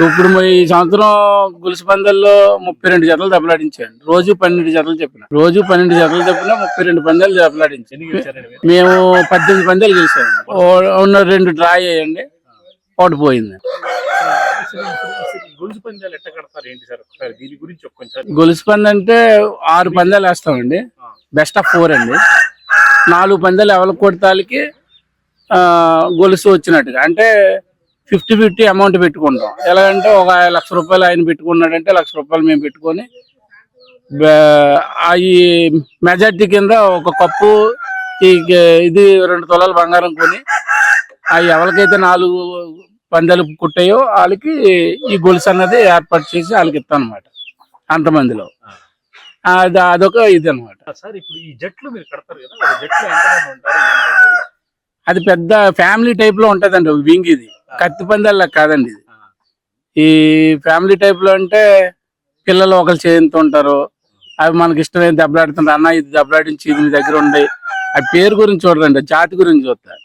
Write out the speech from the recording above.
ఇప్పుడు ఈ సంవత్సరం గొలుసు పందాల్లో ముప్పై రెండు జతలు దెబ్బలాడించాను రోజు పన్నెండు జతలు చెప్పిన. రోజు పన్నెండు జతలు చెప్పిన ముప్పై రెండు పందాలు దెబ్బలాడించాను మీరు? మేము పద్దెనిమిది పందాలు గెలిచాము. ఓ- ఉన్న రెండు డ్రా అయ్యండి ఒకటి పోయింది. గొలుసు పందాలు ఎట్ట కడతారు? ఏంటి సార్? ఒకసారి దీని గురించి ఒక కొంచెం గొలుసు పందెం అంటే ఆరు పందాలు వేస్తామండి. బెస్ట్ ఆఫ్ ఫోర్ అండి. నాలుగు పందాలు ఎవరి కొడతాలకి గొలుసు వచ్చినట్టుగా. అంటే ఫిఫ్టీ ఫిఫ్టీ అమౌంట్ పెట్టుకుంటాం. ఎలాగంటే ఒక లక్ష రూపాయలు ఆయన పెట్టుకున్నాడంటే లక్ష రూపాయలు మేము పెట్టుకొని ఈ మెజార్టీ కింద ఒక కప్పు ఈ ఇది రెండు తులాలు బంగారం కొని అవి ఎవరికైతే నాలుగు పందాలు కుట్టాయో వాళ్ళకి ఈ గొలుసు అన్నది ఏర్పాటు చేసి వాళ్ళకి ఇస్తాం అనమాట అంతమందిలో అది అదొక ఇది అనమాట సార్ ఇప్పుడు ఈ జట్లు మీరు కడతారు కదా అది పెద్ద ఫ్యామిలీ టైప్లో ఉంటదండి వింగ్ ఇది. కత్తి పందాల కాదండి ఇది. ఈ ఫ్యామిలీ టైప్లో అంటే పిల్లలు ఒకరు చేయంతో ఉంటారు. అవి మనకి ఇష్టమైన దెబ్బలాడుతుంటారు. అన్న ఇది దెబ్బలాడించి ఇది మీ దగ్గర ఉండి. ఆ పేరు గురించి చూడరండి జాతి గురించి చూస్తారు.